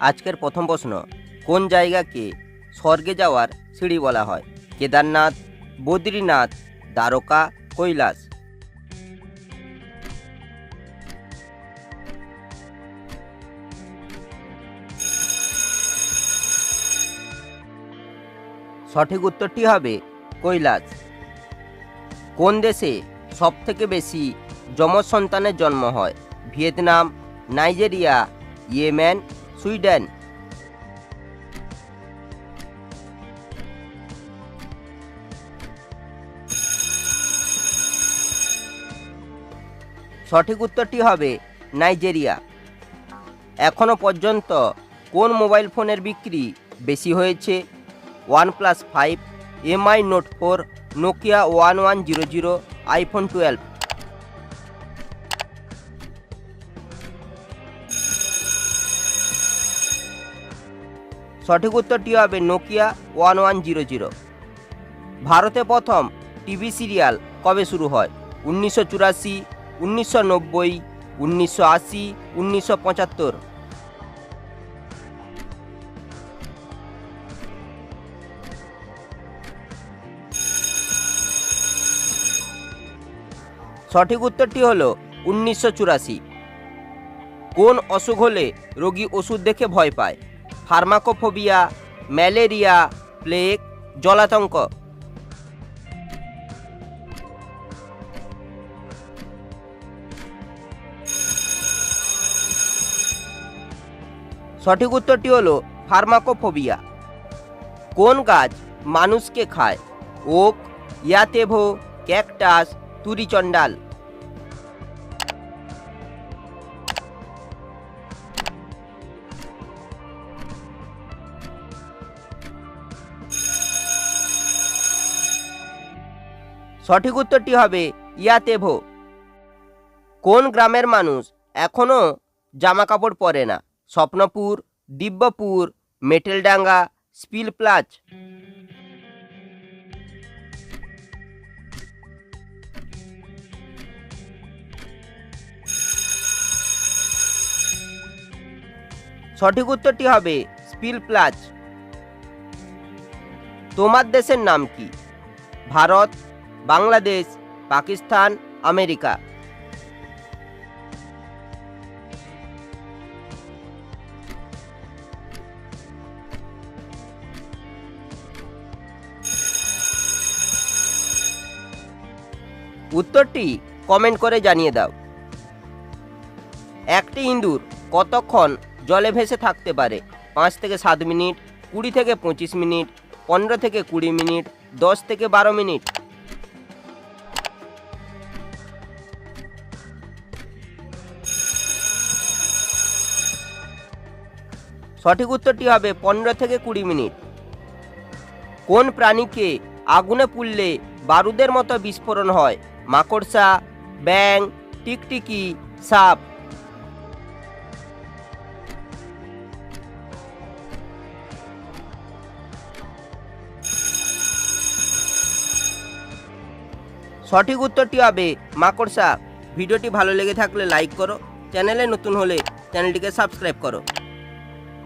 আজকের প্রথম প্রশ্ন, কোন জায়গাকে স্বর্গে যাওয়ার সিঁড়ি বলা হয়? কেদারনাথ, বদ্রীনাথ, দ্বারকা, কৈলাস? সঠিক উত্তরটি হবে কৈলাস। কোন দেশে সবথেকে বেশি যমজ সন্তানের জন্ম হয়? ভিয়েতনাম, নাইজেরিয়া, ইয়েমেন সুইডেন সঠিক উত্তরটি হবে নাইজেরিয়া। এখনও পর্যন্ত কোন মোবাইল ফোনের বিক্রি বেশি হয়েছে? One plus five, MI note four, Nokia one one zero zero, iPhone twelve. সঠিক উত্তরটি হবে Nokia one one zero zero. ভারতে প্রথম টিভি সিরিয়াল কবে শুরু হয়? উনিশশো চুরাশি, উনিশশো নব্বই, উনিশশো আশি, উনিশশো পঁচাত্তর। সঠিক উত্তরটি হল উনিশশো চুরাশি। কোন অসুখ হলে রোগী ওষুধ দেখে ভয় পায়? ফার্মাকোফোবিয়া, ম্যালেরিয়া, প্লেগ, জলাতঙ্ক। সঠিক উত্তরটি হলো ফার্মাকোফোবিয়া। কোন গাছ মানুষকে খায়? ওক, ইয়াতেভো, ক্যাকটাস, তুরিচণ্ডাল। সঠিক উত্তরটি হবে ইয়াতেভো। কোন গ্রামের মানুষ এখনও জামা কাপড় পরে না? স্বপ্নপুর, দিব্যপুর, মেটেলডাঙ্গা স্পিল প্লাচ সঠিক উত্তরটি হবে স্পিল প্লাচ তোমার দেশের নাম কি? ভারত বাংলাদেশ, পাকিস্তান, আমেরিকা। উত্তরটি কমেন্ট করে জানিয়ে দাও। একটি ইঁদুর কতক্ষণ জলে ভেসে থাকতে পারে? পাঁচ থেকে সাত মিনিট, কুড়ি থেকে পঁচিশ মিনিট, পনেরো থেকে কুড়ি মিনিট, দশ থেকে বারো মিনিট। সঠিক উত্তরটি হবে পনেরো থেকে কুড়ি মিনিট। কোন প্রাণীকে আগুনে পুড়লে বারুদের মতো বিস্ফোরণ হয়? মাকড়সা ব্যাং টিকটিকি, সাপ। সঠিক উত্তরটি হবে মাকড়সা। ভিডিওটি ভালো লেগে থাকলে লাইক করো। চ্যানেলে নতুন হলে চ্যানেলটিকে সাবস্ক্রাইব করো।